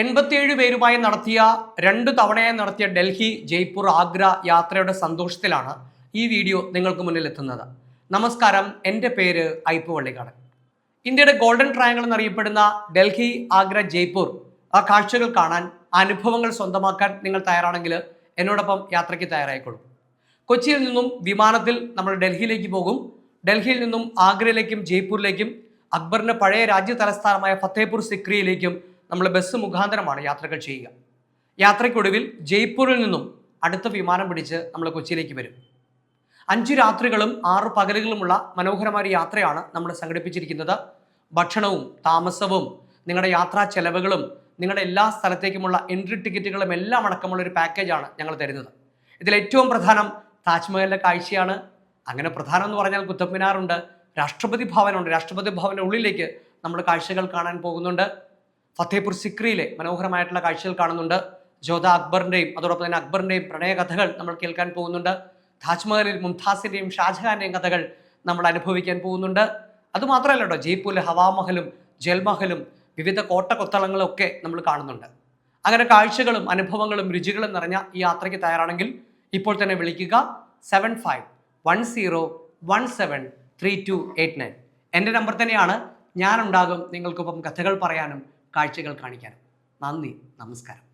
എൺപത്തിയേഴ് പേരുമായി നടത്തിയ രണ്ട് തവണയായി നടത്തിയ ഡൽഹി ജയ്പൂർ ആഗ്ര യാത്രയുടെ സന്തോഷത്തിലാണ് ഈ വീഡിയോ നിങ്ങൾക്ക് മുന്നിൽ എത്തുന്നത്. നമസ്കാരം എന്റെ പേര് ഐപ്പ് വള്ളിക്കാടൻ. ഇന്ത്യയുടെ ഗോൾഡൻ ട്രയാങ്കിൾ എന്നറിയപ്പെടുന്ന ഡൽഹി ആഗ്ര ജയ്പൂർ ആ കാഴ്ചകൾ കാണാൻ അനുഭവങ്ങൾ സ്വന്തമാക്കാൻ നിങ്ങൾ തയ്യാറാണെങ്കിൽ എന്നോടൊപ്പം യാത്രയ്ക്ക് തയ്യാറായിക്കൊള്ളും കൊച്ചിയിൽ നിന്നും വിമാനത്തിൽ നമ്മൾ ഡൽഹിയിലേക്ക് പോകും. ഡൽഹിയിൽ നിന്നും ആഗ്രയിലേക്കും ജയ്പൂരിലേക്കും അക്ബറിന്റെ പഴയ രാജ്യ തലസ്ഥാനമായ ഫത്തേപൂർ സിക്രിയിലേക്കും നമ്മൾ ബസ് മുഖാന്തരമാണ് യാത്രകൾ ചെയ്യുക. യാത്രയ്ക്കൊടുവിൽ ജയ്പൂരിൽ നിന്നും അടുത്ത വിമാനം പിടിച്ച് നമ്മൾ കൊച്ചിയിലേക്ക് വരും. അഞ്ച് രാത്രികളും ആറ് പകലുകളുമുള്ള മനോഹരമായ യാത്രയാണ് നമ്മൾ സംഘടിപ്പിച്ചിരിക്കുന്നത്. ഭക്ഷണവും താമസവും നിങ്ങളുടെ യാത്രാ ചെലവുകളും നിങ്ങളുടെ എല്ലാ സ്ഥലത്തേക്കുമുള്ള എൻട്രി ടിക്കറ്റുകളും എല്ലാം അടക്കമുള്ള ഒരു പാക്കേജാണ് ഞങ്ങൾ തരുന്നത്. ഇതിൽ ഏറ്റവും പ്രധാനം താജ്മഹലിന്റെ കാഴ്ചയാണ്. അങ്ങനെ പ്രധാനം എന്ന് പറഞ്ഞാൽ കുത്തബ്മിനാറുണ്ട്. രാഷ്ട്രപതി ഭവനുണ്ട്. രാഷ്ട്രപതി ഭവന്റെ ഉള്ളിലേക്ക് നമ്മൾ കാഴ്ചകൾ കാണാൻ പോകുന്നുണ്ട്. ഫത്തേപൂർ സിക്രിയിലെ മനോഹരമായിട്ടുള്ള കാഴ്ചകൾ കാണുന്നുണ്ട്. ജോധ അക്ബറിന്റെയും അതോടൊപ്പം തന്നെ അക്ബറിന്റെയും പ്രണയകഥകൾ നമ്മൾ കേൾക്കാൻ പോകുന്നുണ്ട്. താജ്മഹലിൽ മുംതാസിന്റെയും ഷാജഹാന്റെയും കഥകൾ നമ്മൾ അനുഭവിക്കാൻ പോകുന്നുണ്ട്. അതുമാത്രമല്ല കേട്ടോ ജയ്പൂരിലെ ഹവാമഹലും ജൽമഹലും വിവിധ കോട്ടകൊത്തളങ്ങളും ഒക്കെ നമ്മൾ കാണുന്നുണ്ട്. അങ്ങനെ കാഴ്ചകളും അനുഭവങ്ങളും രുചികളും നിറഞ്ഞ ഈ യാത്രയ്ക്ക് തയ്യാറാണെങ്കിൽ ഇപ്പോൾ തന്നെ വിളിക്കുക seven five one zero one seven three two eight nine. എന്റെ നമ്പർ തന്നെയാണ്. ഞാനുണ്ടാകും നിങ്ങൾക്കൊപ്പം കഥകൾ പറയാനും കാഴ്ചകൾ കാണിക്കാനും നന്ദി നമസ്കാരം.